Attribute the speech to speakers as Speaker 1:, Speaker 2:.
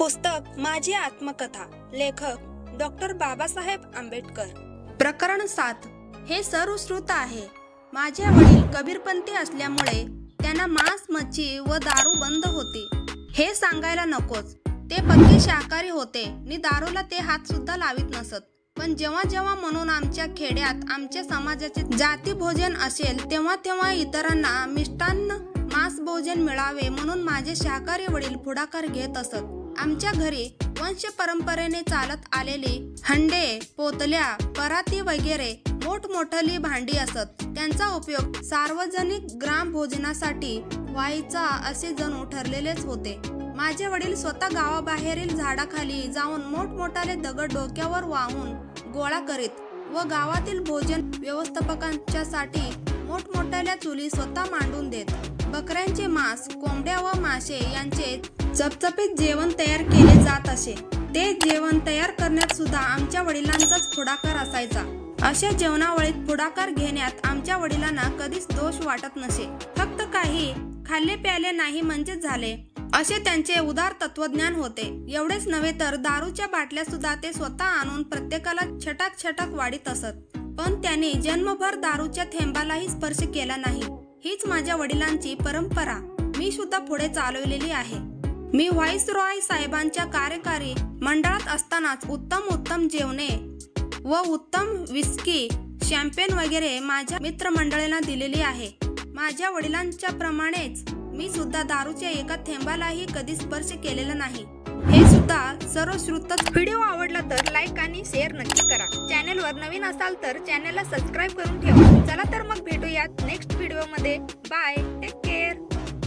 Speaker 1: पुस्तक माझी आत्मकथा लेखक डॉक्टर बाबासाहेब आंबेडकर. प्रकरण सात. हे सर्वश्रुत आहे. माझे वडील कबीरपंथी असल्यामुळे त्यांना मांस मच्छी व दारू बंद होती. हे सांगायला नकोच. ते पक्के शाकाहारी होते. नि दारूला ते हात सुद्धा लावित नसत. पण जेव्हा जेव्हा म्हणून आमच्या खेड्यात आमच्या समाजाचे जाती भोजन असेल तेव्हा तेव्हा इतरांना मिष्टान्न भोजन मिळावे म्हणून माझे शाकाहारी वडील पुढाकार घेत असत. आमच्या घरी वंश परंपरेने चालत आलेले हंडे पोतल्या पराती वगैरे मोठमोठली भांडी असत. त्यांचा उपयोग सार्वजनिक ग्राम भोजनासाठी व्हायचा असे जणू ठरलेलेच होते. माझे वडील स्वतः गावाबाहेरील झाडाखाली जाऊन मोठमोठाले दगड डोक्यावर वाहून गोळा करीत व गावातील भोजन व्यवस्थापकांच्यासाठी मोठमोठ्याल्या चुली स्वतः मांडून देत. बकऱ्यांचे मांस कोंबड्या व मासे यांचे चपचपीत जेवण तयार केले जात असे. ते जेवण तयार करण्यात सुद्धा आमच्या वडिलांचाच पुढाकार असायचा. अशा जेवणावळीत पुढाकार घेण्यात आमच्या वडिलांना कधीच दोष वाटत नसे. फक्त काही खाल्ले प्याले नाही म्हणजेच झाले. असे त्यांचे उदार तत्वज्ञान होते. एवढेच नव्हे तर दारूच्या बाटल्या सुद्धा ते स्वतः आणून प्रत्येकाला छटाक छटाक वाढीत असत. पण त्याने जन्मभर दारूच्या थेंबालाही स्पर्श केला नाही. हीच माझ्या वडिलांची परंपरा. मी सुद्धा पुढे चालवलेली आहे. मी व्हाईस रॉय साहेबांच्या कार्यकारी मंडळात असतानाच उत्तम उत्तम जेवणे व उत्तम विस्की शॅम्पेन वगैरे माझ्या मित्रमंडळींना दिलेली आहे. माझ्या वडिलांच्या प्रमाणेच मी सुद्धा दारूच्या एका थेंबालाही कधी स्पर्श केलेला नाही. हे सुद्धा सर्व श्रुतच व्हिडिओ आवडला तर लाईक आणि शेअर नक्की करा. चॅनेलवर नवीन असाल तर चॅनेलला सबस्क्राईब करून ठेवा. चला तर मग भेटूयात नेक्स्ट ভিডিওमध्ये बाय टेक केअर